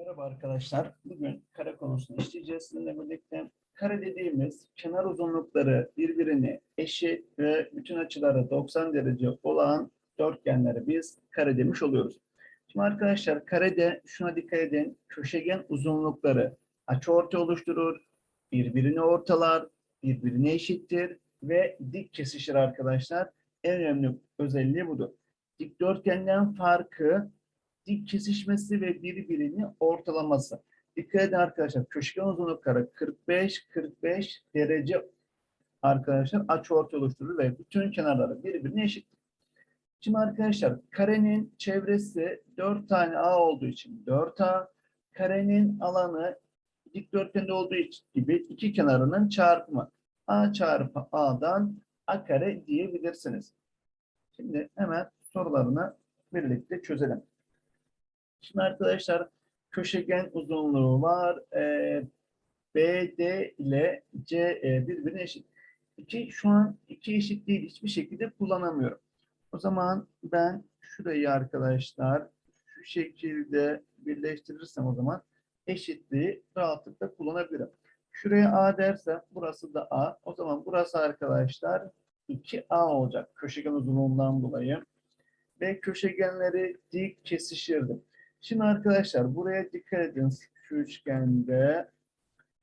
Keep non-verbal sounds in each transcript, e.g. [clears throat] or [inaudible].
Merhaba arkadaşlar. Bugün kare konusunu işleyeceğiz. Sizinle birlikte kare dediğimiz kenar uzunlukları birbirine eşit ve bütün açıları 90 derece olan dörtgenleri biz kare demiş oluyoruz. Şimdi arkadaşlar karede şuna dikkat edin. Köşegen uzunlukları açıortay oluşturur, birbirini ortalar, birbirine eşittir ve dik kesişir arkadaşlar. En önemli özelliği budur. Dikdörtgenden farkı kesişmesi ve birbirini ortalaması. Dikkat edin arkadaşlar. Köşegen uzunlukları 45-45 derece arkadaşlar açıortay oluşturur ve bütün kenarları birbirine eşit. Şimdi arkadaşlar karenin çevresi 4 tane A olduğu için 4A, karenin alanı dikdörtgende olduğu gibi iki kenarının çarpımı. A çarpı A'dan A kare diyebilirsiniz. Şimdi hemen sorularını birlikte çözelim. Şimdi arkadaşlar köşegen uzunluğu var. Ee, BD ile CE birbirine eşit. İki, şu an iki eşit değil. Hiçbir şekilde kullanamıyorum. O zaman ben şurayı arkadaşlar şu şekilde birleştirirsem o zaman eşitliği rahatlıkla kullanabilirim. Şuraya A derse burası da A. O zaman burası arkadaşlar 2A olacak köşegen uzunluğundan dolayı. Ve köşegenleri dik kesişirdi. Şimdi arkadaşlar buraya dikkat edin. Şu üçgende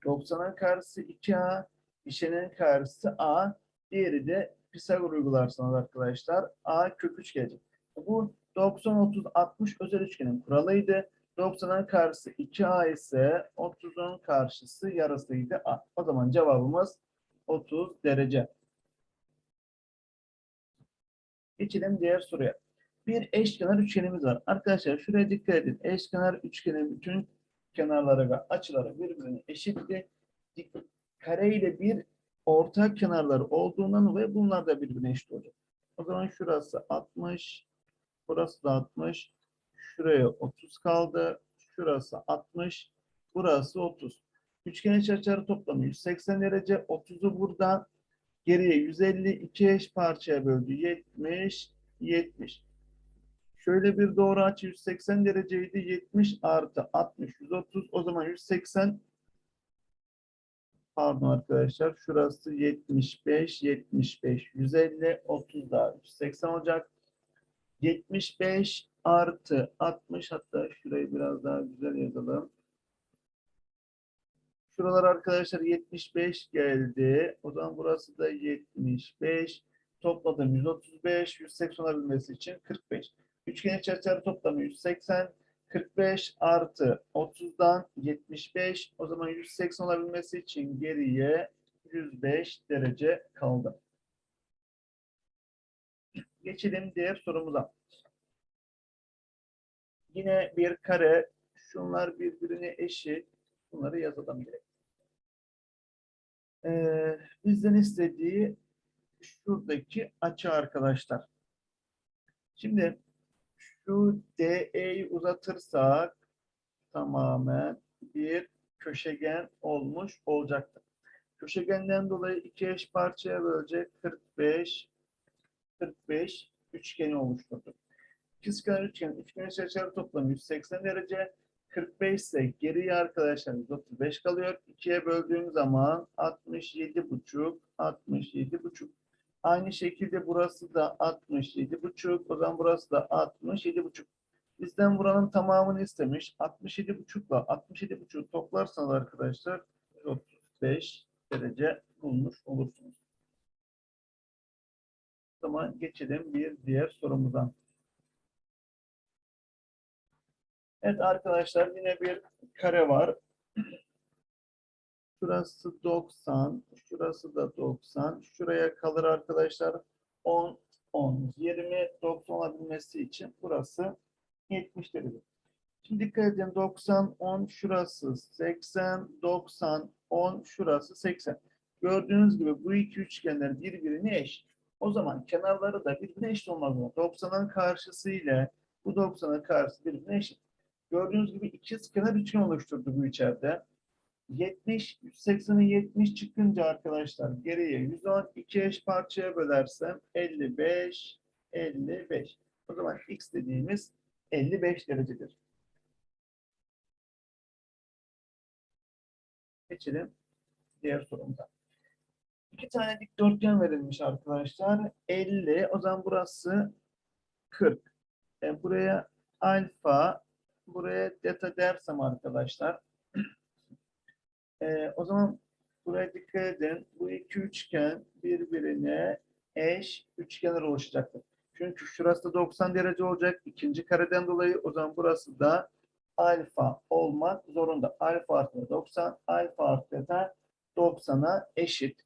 90'ın karşısı 2A, işenin karşısı A, diğeri de Pisagor uygularsanız arkadaşlar A kök 3 gelecek. Bu 90, 30, 60 özel üçgenin kuralıydı. 90'ın karşısı 2A ise 30'un karşısı yarısıydı A. O zaman cevabımız 30 derece. Geçelim diğer soruya bir eşkenar üçgenimiz var. Arkadaşlar şuraya dikkat edin. Eşkenar üçgenin bütün kenarları ve açıları birbirine eşitti. Dik- Kare ile bir ortak kenarları olduğundan dolayı bunlar da birbirine eşit olacak. O zaman şurası 60, burası da 60, şuraya 30 kaldı, şurası 60, burası 30. Üçgen iç açıları toplamı 180 derece, 30'u buradan geriye 150, iki eş parçaya böldü. 70, 70. Şöyle bir doğru açı 180 dereceydi. 70 artı 60, 130. O zaman 180 pardon arkadaşlar. Şurası 75, 75, 150, 30 daha 180 olacak. 75 artı 60 hatta şurayı biraz daha güzel yazalım. Şuralar arkadaşlar 75 geldi. O zaman burası da 75. Topladım 135. 180 olabilmesi için 45. Üçgen iç açıları toplamı 180. 45 artı 30'dan 75. O zaman 180 olabilmesi için geriye 105 derece kaldı. Geçelim diğer sorumuza. Yine bir kare. Şunlar birbirine eşit. Bunları yazalım direkt. Ee, bizden istediği şuradaki açı arkadaşlar. Şimdi şu DE'yi uzatırsak tamamen bir köşegen olmuş olacaktır. Köşegenden dolayı iki eş parçaya bölecek 45 45 üçgeni oluşturdu. İkizkenar üçgen, üçgen açıları toplamı 180 derece. 45 ise geriye arkadaşlar 135 kalıyor. 2'ye böldüğüm zaman 67 buçuk, 67 buçuk. Aynı şekilde burası da 67 buçuk. O zaman burası da 67 buçuk. Bizden buranın tamamını istemiş. 67 buçukla 67 buçuk toplarsanız arkadaşlar 35 derece bulmuş olursunuz. O zaman geçelim bir diğer sorumuza. Evet arkadaşlar yine bir kare var. Şurası 90, şurası da 90. Şuraya kalır arkadaşlar 10, 10, 20, 90 olabilmesi için burası 70 derece. Şimdi dikkat edin 90, 10 şurası 80, 90, 10 şurası 80. Gördüğünüz gibi bu iki üçgenler birbirine eşit. O zaman kenarları da birbirine eşit olmak zorunda. 90'ın karşısı ile bu 90'ın karşısı birbirine eşit. Gördüğünüz gibi ikiz kenar üçgen oluşturdu bu içeride. 70, 180'i 70 çıkınca arkadaşlar geriye 110 iki eş parçaya bölersem 55, 55. O zaman x dediğimiz 55 derecedir. Geçelim diğer sorumuza. İki tane dikdörtgen verilmiş arkadaşlar. 50. O zaman burası 40. E, buraya alfa, buraya delta dersem arkadaşlar. E, o zaman buraya dikkat edin. Bu iki üçgen birbirine eş üçgenler oluşacaktır. Çünkü şurası da 90 derece olacak. ikinci kareden dolayı o zaman burası da alfa olmak zorunda. Alfa artı 90, alfa artı delta 90'a eşit.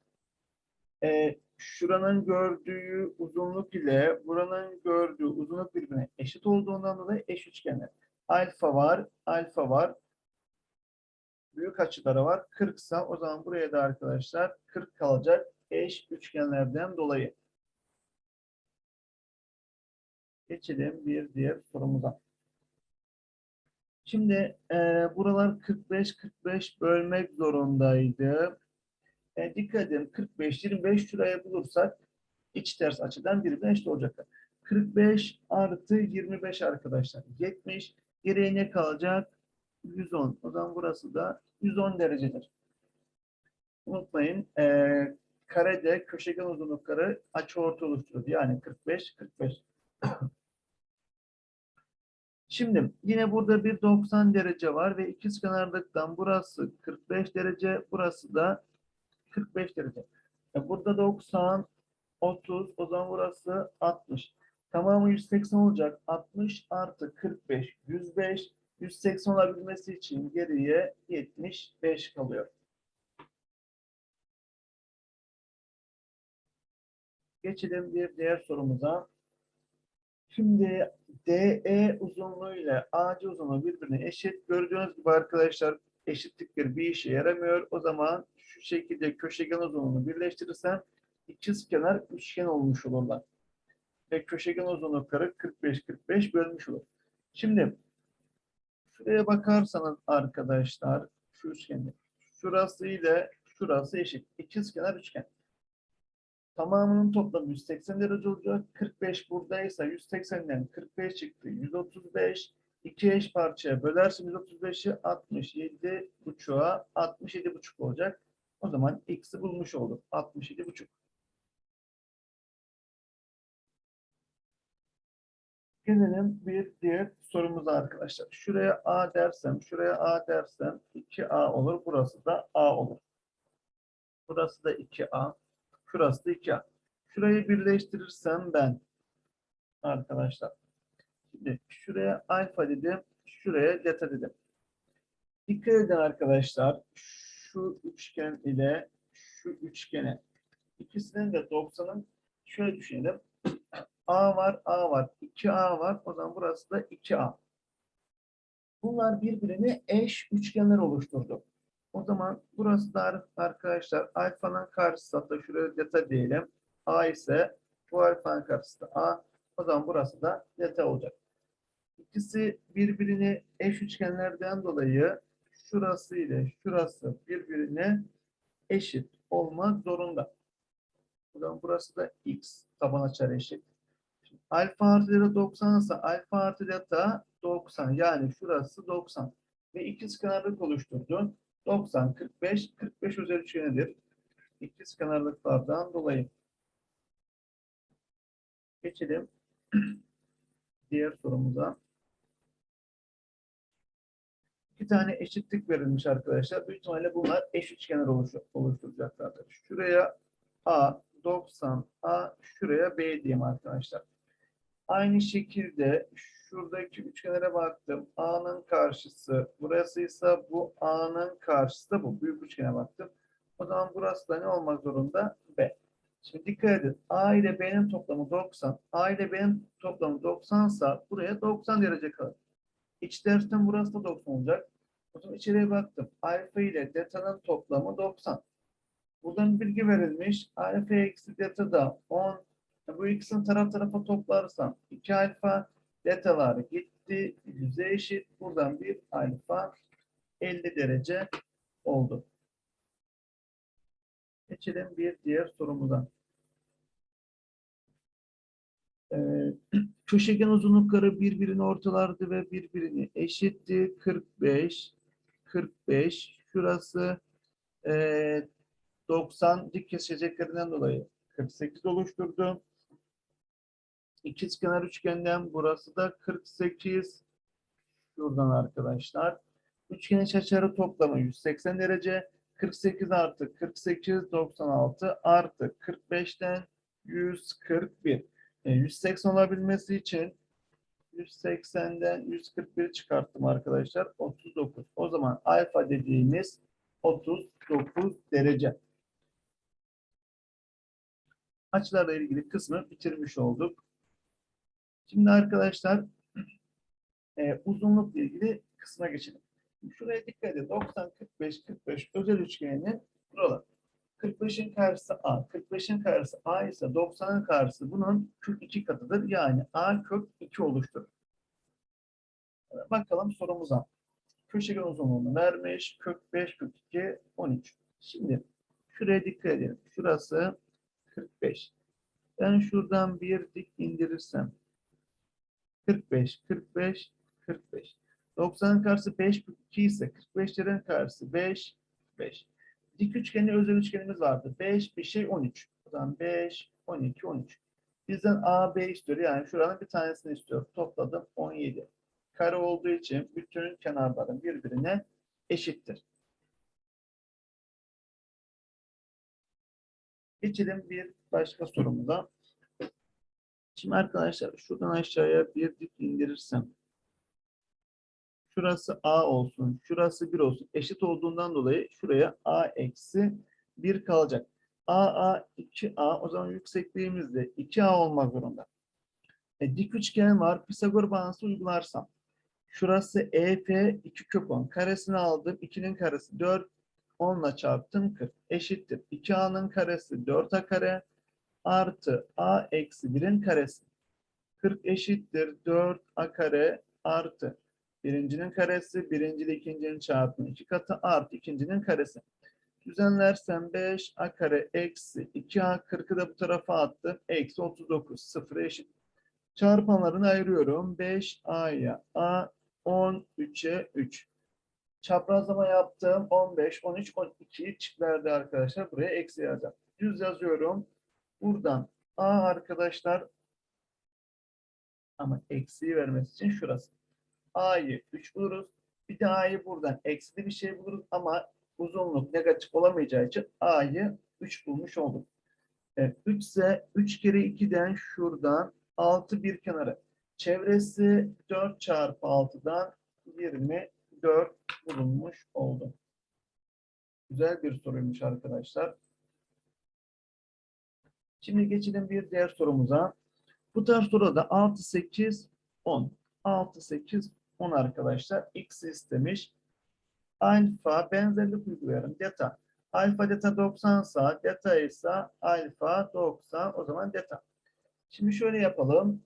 Ee, şuranın gördüğü uzunluk ile buranın gördüğü uzunluk birbirine eşit olduğundan dolayı eş üçgenler. Alfa var, alfa var. Büyük açıları var. 40 ise o zaman buraya da arkadaşlar 40 kalacak eş üçgenlerden dolayı. Geçelim bir diğer sorumuza. Şimdi e, buralar 45-45 bölmek zorundaydı. E, dikkat edin 45-25 şuraya bulursak iç ters açıdan birbirine eşit olacak. 45 artı 25 arkadaşlar. 70. Geriye ne kalacak? 110. O zaman burası da 110 derecedir. Unutmayın e, karede köşegen uzunlukları açı orta oluşturur. Yani 45-45. [clears throat] Şimdi yine burada bir 90 derece var ve ikizkenarlıktan burası 45 derece, burası da 45 derece. E burada 90, 30, o zaman burası 60. Tamamı 180 olacak. 60 artı 45, 105. 180 olabilmesi için geriye 75 kalıyor. Geçelim bir diğer sorumuza. Şimdi DE uzunluğu ile AC uzunluğu birbirine eşit. Gördüğünüz gibi arkadaşlar eşitlikleri bir işe yaramıyor. O zaman şu şekilde köşegen uzunluğunu birleştirirsem ikizkenar üçgen olmuş olurlar. Ve köşegen uzunlukları 45-45 bölmüş olur. Şimdi şuraya bakarsanız arkadaşlar şu üçgende şurası ile şurası eşit. İkizkenar üçgen. Tamamının toplamı 180 derece olacak. 45 buradaysa 180'den 45 çıktı. 135. İki eş parçaya bölersin 135'i 67 buçuğa 67 buçuk olacak. O zaman x'i bulmuş olduk. 67 buçuk. Gelelim bir diğer sorumuza arkadaşlar. Şuraya a dersem, şuraya a dersem 2a olur. Burası da a olur. Burası da 2a. Şurası da 2A. Şurayı birleştirirsem ben arkadaşlar. Şimdi şuraya alfa dedim. Şuraya delta dedim. Dikkat edin arkadaşlar. Şu üçgen ile şu üçgene ikisinin de 90'ın şöyle düşünelim. A var, A var. 2A var. O zaman burası da 2A. Bunlar birbirine eş üçgenler oluşturdu. O zaman burası da arkadaşlar alfanın karşısı hatta şuraya delta diyelim. A ise bu alfanın karşısı da A. O zaman burası da delta olacak. İkisi birbirini eş üçgenlerden dolayı şurası ile şurası birbirine eşit olmak zorunda. O zaman burası da x taban açar eşit. Alfa artı delta 90 ise alfa artı delta 90 yani şurası 90 ve ikiz kenarlık oluşturdu. 90, 45, 45 üzeri üçgenidir. İkiz kenarlıklardan dolayı. Geçelim [clears throat] diğer sorumuza. İki tane eşitlik verilmiş arkadaşlar. Büyük ihtimalle bunlar eş oluştur oluşturacaklardır. Şuraya A, 90, A, şuraya B diyeyim arkadaşlar. Aynı şekilde şuradaki üçgenlere baktım. A'nın karşısı burasıysa bu A'nın karşısı da bu. Büyük üçgene baktım. O zaman burası da ne olmak zorunda? B. Şimdi dikkat edin. A ile B'nin toplamı 90. A ile B'nin toplamı 90 sa buraya 90 derece kalır. İç dersten burası da 90 olacak. O zaman içeriye baktım. Alfa ile delta'nın toplamı 90. Buradan bilgi verilmiş. Alfa eksi delta da 10 bu ikisini taraf tarafa toplarsam 2 alfa deltalar gitti. Yüze eşit. Buradan bir alfa 50 derece oldu. Geçelim bir diğer sorumuza. Ee, [clears throat] köşegen uzunlukları birbirini ortalardı ve birbirini eşitti. 45, 45, şurası Ee, 90 dik keseceklerinden dolayı 48 oluşturdu. İkizkenar üçgenden burası da 48. Şuradan arkadaşlar. Üçgen iç toplamı 180 derece. 48 artı 48 96 artı 45'ten 141. E, 180 olabilmesi için 180'den 141 çıkarttım arkadaşlar. 39. O zaman alfa dediğimiz 39 derece. Açılarla ilgili kısmı bitirmiş olduk. Şimdi arkadaşlar e, uzunlukla ilgili kısma geçelim. Şuraya dikkat edin. 90, 45, 45 özel üçgeninin buralar. 45'in karşısı A. 45'in karşısı A ise 90'ın karşısı bunun kök 2 katıdır. Yani A kök 2 oluşturur. Bakalım sorumuza. Köşegen uzunluğunu vermiş. Kök 5, kök 2, 13. Şimdi şuraya dikkat edin. Şurası 45. Ben şuradan bir dik indirirsem 45, 45, 45. 90'ın karşısı 5, 2 ise 45'lerin karşısı 5, 5. Dik üçgeni özel üçgenimiz vardı. 5, bir şey 13. O zaman 5, 12, 13. Bizden A, B istiyor. Yani şuranın bir tanesini istiyor. Topladım 17. Kare olduğu için bütün kenarların birbirine eşittir. Geçelim bir başka sorumuza. Şimdi arkadaşlar şuradan aşağıya bir dik indirirsem şurası A olsun, şurası 1 olsun. Eşit olduğundan dolayı şuraya A eksi 1 kalacak. A, A, 2A o zaman yüksekliğimiz de 2A olmak zorunda. E, dik üçgen var. Pisagor bağıntısı uygularsam. Şurası EF 2 kök 10. Karesini aldım. 2'nin karesi 4. 10 ile çarptım 40. Eşittir. 2A'nın karesi 4A kare artı A eksi 1'in karesi. 40 eşittir 4A kare artı birincinin karesi, birinci ile ikincinin çarpımı iki katı artı ikincinin karesi. Düzenlersem 5 a kare eksi 2a 40'ı da bu tarafa attım. Eksi 39 sıfıra eşit. Çarpanlarını ayırıyorum. 5a'ya a 13'e 3. Çaprazlama yaptım. 15, 13, 12 çıkverdi arkadaşlar. Buraya eksi yazacağım. Düz yazıyorum. Buradan a arkadaşlar ama eksiği vermesi için şurası. A'yı 3 buluruz. Bir de A'yı buradan eksili bir şey buluruz ama uzunluk negatif olamayacağı için A'yı 3 bulmuş olduk. Evet, 3 ise 3 kere 2'den şuradan 6 bir kenara. Çevresi 4 çarpı 6'dan 24 bulunmuş oldu. Güzel bir soruymuş arkadaşlar. Şimdi geçelim bir diğer sorumuza. Bu tarz soruda 6, 8, 10. 6, 8, 10 arkadaşlar. X istemiş. Alfa benzerlik uygulayalım. Delta. Alfa delta 90 sa delta ise alfa 90 o zaman delta. Şimdi şöyle yapalım.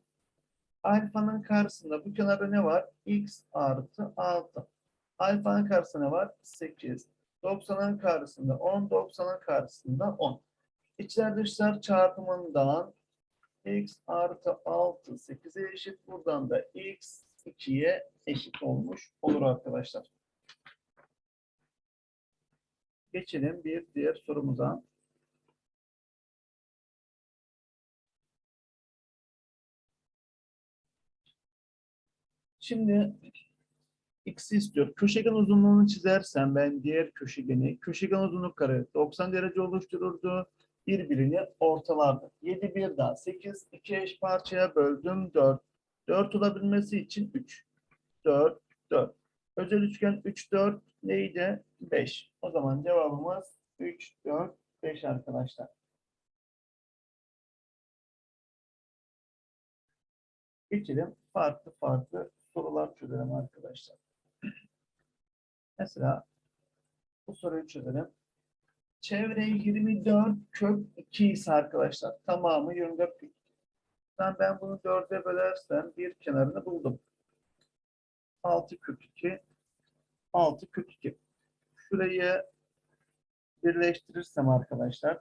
Alfanın karşısında bu kenarda ne var? X artı 6. Alfanın karşısında ne var? 8. 90'ın karşısında 10. 90'ın karşısında 10. İçler dışlar çarpımından x artı 6 8'e eşit. Buradan da x 2'ye eşit olmuş olur arkadaşlar. Geçelim bir diğer sorumuza. Şimdi x'i istiyor. Köşegen uzunluğunu çizersem ben diğer köşegeni, köşegen uzunluk kare 90 derece oluştururdu. Birbirini ortalardı. 7 bir daha 8, 2 eş parçaya böldüm 4. 4 olabilmesi için 3. 4, 4. Özel üçgen 3, 4 neydi? 5. O zaman cevabımız 3, 4, 5 arkadaşlar. Geçelim farklı farklı sorular çözelim arkadaşlar. [clears throat] Mesela bu soruyu çözelim. Çevre 24 kök 2 ise arkadaşlar tamamı 24 kök. Ben, ben bunu 4'e bölersem bir kenarını buldum. 6 kök 2 6 kök 2. Şurayı birleştirirsem arkadaşlar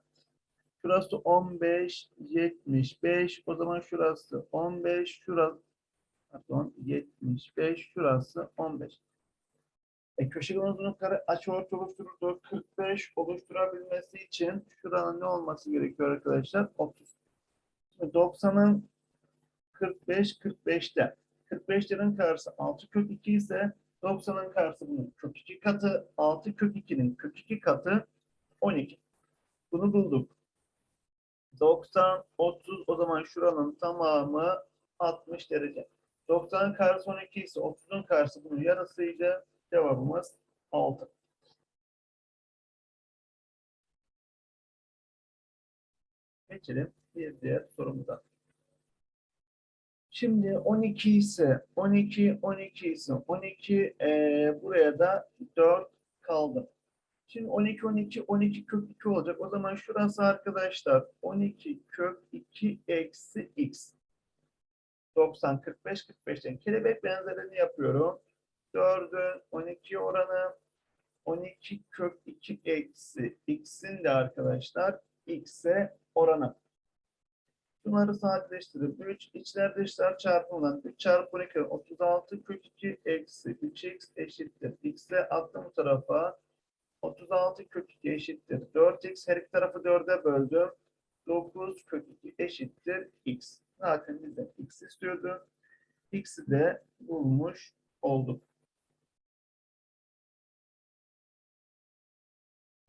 şurası 15 75 o zaman şurası 15 şurası pardon 75 şurası 15. E, köşegen uzunlukları açıortay oluştururdu. 45 oluşturabilmesi için şuranın ne olması gerekiyor arkadaşlar? 30. Şimdi 90'ın 45 45'te. 45'lerin karşısı 6 kök 2 ise 90'ın karşısı bunun kök 2 katı. 6 kök 2'nin kök 2 katı 12. Bunu bulduk. 90, 30 o zaman şuranın tamamı 60 derece. 90'ın karşısı 12 ise 30'un karşısı bunun yarısıydı. Cevabımız 6. Geçelim bir diğer sorumuza. Şimdi 12 ise 12 12 ise 12 eee, buraya da 4 kaldı. Şimdi 12 12 12 kök 2 olacak. O zaman şurası arkadaşlar 12 kök 2 eksi x. 90 45 45'ten kelebek benzerini yapıyorum. 4'ün 12 oranı 12 kök 2 eksi x'in de arkadaşlar x'e oranı. Bunları sadeleştirip 3 içler dışlar çarpımından 3 çarpı 12 36 kök 2 eksi 3x eşittir. x'e attım bu tarafa 36 kök 2 eşittir. 4x her iki tarafı 4'e böldüm. 9 kök 2 eşittir x. Zaten bizden x istiyordu. x'i de bulmuş olduk.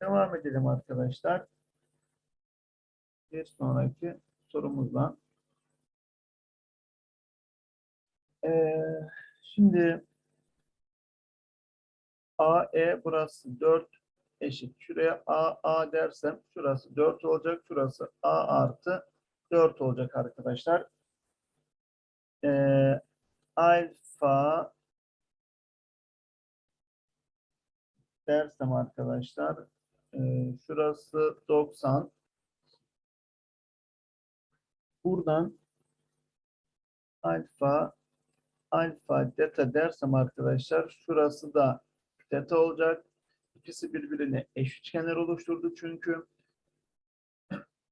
Devam edelim arkadaşlar. Bir sonraki sorumuzla. Ee, şimdi AE burası 4 eşit. Şuraya A, A dersem şurası 4 olacak. Şurası A artı 4 olacak arkadaşlar. Ee, alfa dersem arkadaşlar e, şurası 90 buradan alfa alfa deta dersem arkadaşlar şurası da deta olacak. İkisi birbirine eş üçgenler oluşturdu çünkü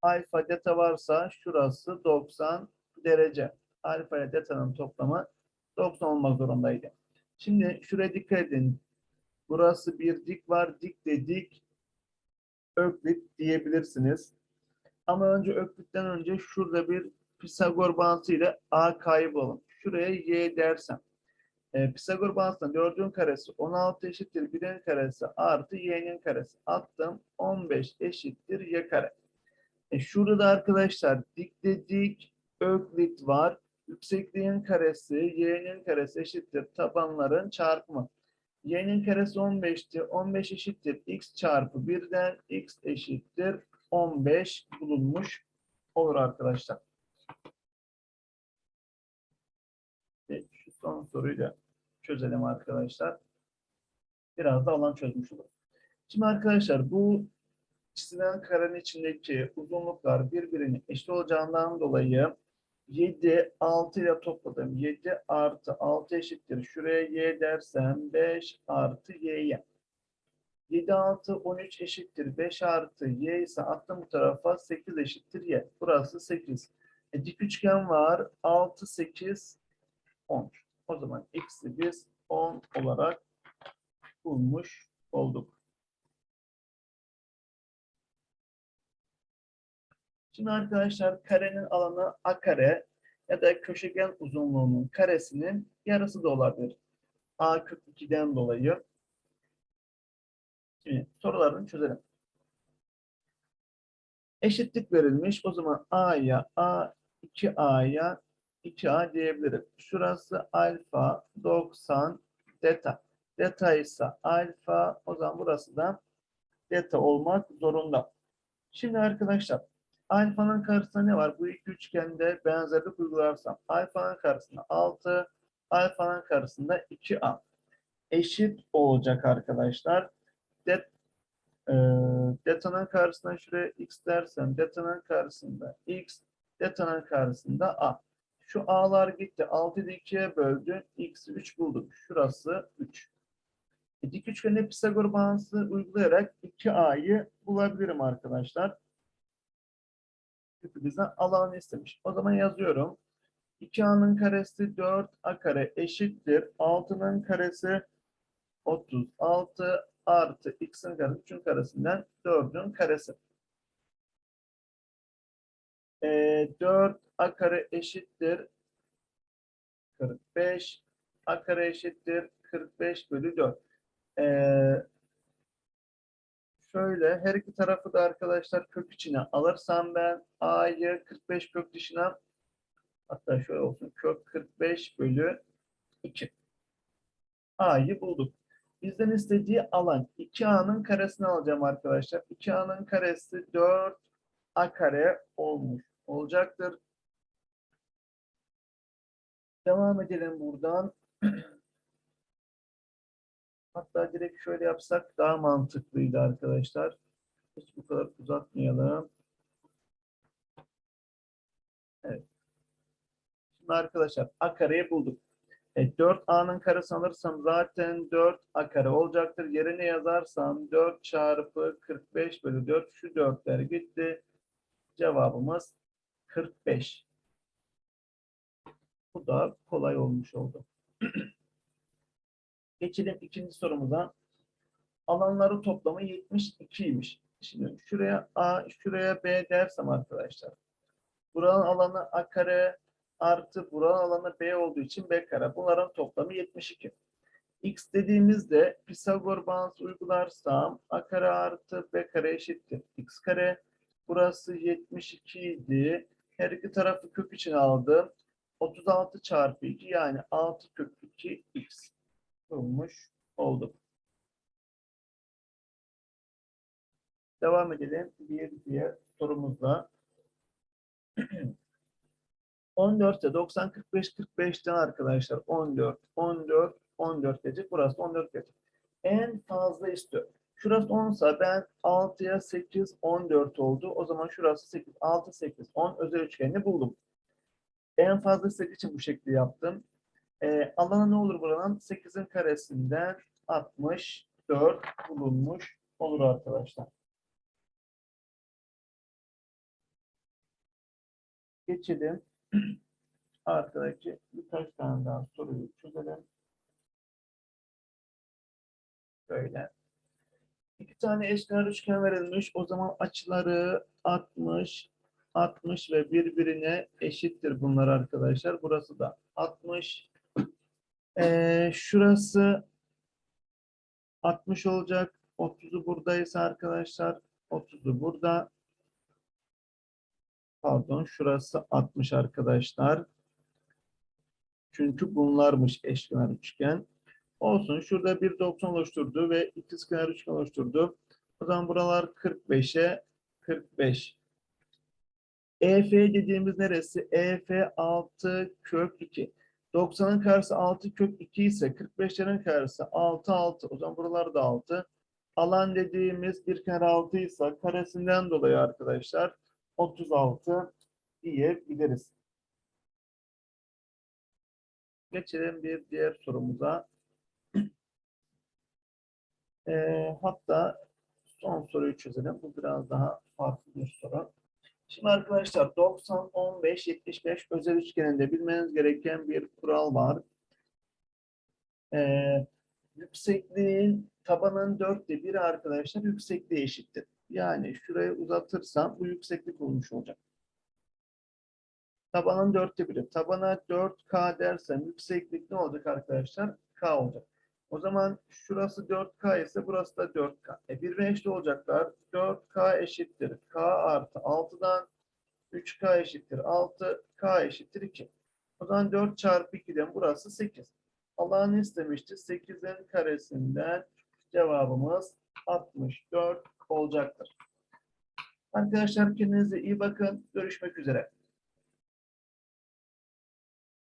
alfa deta varsa şurası 90 derece. Alfa ile deta'nın toplamı 90 olmak zorundaydı. Şimdi şuraya dikkat edin. Burası bir dik var. Dik de dik. Öklit diyebilirsiniz. Ama önce öklitten önce şurada bir Pisagor bağıntısı ile A kaybolun. Şuraya Y dersem. E, Pisagor bağıntısının 4'ün karesi 16 eşittir 1'in karesi artı y'nin karesi. Attım 15 eşittir y kare. E, şurada arkadaşlar dikte dik öklit var. Yüksekliğin karesi y'nin karesi eşittir tabanların çarpımı. Y'nin karesi 15'ti. 15 eşittir x çarpı 1'den x eşittir 15 bulunmuş olur arkadaşlar. Ve şu son soruyu da çözelim arkadaşlar. Biraz da alan çözmüş olur. Şimdi arkadaşlar bu çizilen karenin içindeki uzunluklar birbirine eşit olacağından dolayı 7, 6 ile topladım. 7 artı 6 eşittir. Şuraya y dersem 5 artı y'ye. 7 artı 13 eşittir. 5 artı y ise attım bu tarafa 8 eşittir y. Burası 8. E, dik üçgen var. 6, 8, 10. O zaman x'i biz 10 olarak bulmuş olduk. Şimdi arkadaşlar karenin alanı a kare ya da köşegen uzunluğunun karesinin yarısı da olabilir. a kök 2'den dolayı. Şimdi sorularını çözelim. Eşitlik verilmiş. O zaman a'ya a 2a'ya 2a diyebilirim. Şurası alfa 90 deta. Deta ise alfa o zaman burası da deta olmak zorunda. Şimdi arkadaşlar alfanın karşısında ne var? Bu iki üçgende benzerlik uygularsam alfanın karşısında 6, alfanın karşısında 2a. Eşit olacak arkadaşlar. Det, e, deta'nın karşısına şuraya x dersem deta'nın karşısında x, deta'nın karşısında a. Şu a'lar gitti. 6'yı 2'ye böldün. X'i 3 bulduk. Şurası 3. E, dik üçgende Pisagor bağıntısı uygulayarak 2a'yı bulabilirim arkadaşlar. Bizden alanı istemiş. O zaman yazıyorum. 2a'nın karesi 4a kare eşittir. 6'nın karesi 36 artı x'in karesi 3'ün karesinden 4'ün karesi. Ee, 4 a kare eşittir 45 a kare eşittir 45 bölü 4. Ee, şöyle her iki tarafı da arkadaşlar kök içine alırsam ben a'yı 45 kök dışına hatta şöyle olsun kök 45 bölü 2. a'yı bulduk. Bizden istediği alan 2a'nın karesini alacağım arkadaşlar. 2a'nın karesi 4 a kare olmuş olacaktır. Devam edelim buradan. [clears throat] Hatta direkt şöyle yapsak daha mantıklıydı arkadaşlar. Hiç bu kadar uzatmayalım. Evet. Şimdi arkadaşlar a kareyi bulduk. E, 4a'nın karesi alırsam zaten 4 a kare olacaktır. Yerine yazarsam 4 çarpı 45 bölü 4 şu 4'ler gitti. Cevabımız 45. Bu da kolay olmuş oldu. [clears throat] Geçelim ikinci sorumuza. Alanları toplamı 72'ymiş. Şimdi şuraya A, şuraya B dersem arkadaşlar. Buranın alanı A kare artı buranın alanı B olduğu için B kare. Bunların toplamı 72. X dediğimizde Pisagor bağıntısı uygularsam A kare artı B kare eşittir. X kare. Burası 72 idi. Her iki tarafı kök içine aldım. 36 çarpı 2 yani 6 kök 2 x bulmuş olduk. Devam edelim bir diğer sorumuzla. [clears throat] 14 ile 90 45 45'ten arkadaşlar 14 14 14 gelecek. Burası 14 gelecek. En fazla istiyor. Şurası 10 ise ben 6'ya 8 14 oldu. O zaman şurası 8 6 8 10 özel üçgenini buldum. En fazla istediği için bu şekli yaptım. Ee, alanı ne olur buranın? 8'in karesinden 64 bulunmuş olur arkadaşlar. Geçelim. [clears throat] Arkadaki birkaç tane daha soruyu çözelim. Böyle. İki tane eşkenar üçgen verilmiş. O zaman açıları 60, 60 ve birbirine eşittir bunlar arkadaşlar. Burası da 60. Ee, şurası 60 olacak. 30'u buradaysa arkadaşlar 30'u burada. Pardon şurası 60 arkadaşlar. Çünkü bunlarmış eşkenar üçgen. Olsun. Şurada bir 90 oluşturdu ve ikizkenar üçgen oluşturdu. O zaman buralar 45'e 45. EF dediğimiz neresi? EF 6 kök 2. 90'ın karşısı 6 kök 2 ise 45'lerin karşısı 6 6. O zaman buralar da 6. Alan dediğimiz bir kenar 6 ise karesinden dolayı arkadaşlar 36 diyebiliriz. Geçelim bir diğer sorumuza. [clears throat] Ee, hatta son soruyu çözelim. Bu biraz daha farklı bir soru. Şimdi arkadaşlar 90, 15, 75 özel üçgeninde bilmeniz gereken bir kural var. Ee, yüksekliğin tabanın dörtte biri arkadaşlar yüksekliği eşittir. Yani şurayı uzatırsam bu yükseklik olmuş olacak. Tabanın dörtte biri. Tabana 4K dersem yükseklik ne olacak arkadaşlar? K olacak. O zaman şurası 4K ise burası da 4K. E birbirine eşit olacaklar. 4K eşittir. K artı 6'dan 3K eşittir 6. K eşittir 2. O zaman 4 çarpı 2'den burası 8. Allah ne istemişti? 8'in karesinden cevabımız 64 olacaktır. Arkadaşlar kendinize iyi bakın. Görüşmek üzere.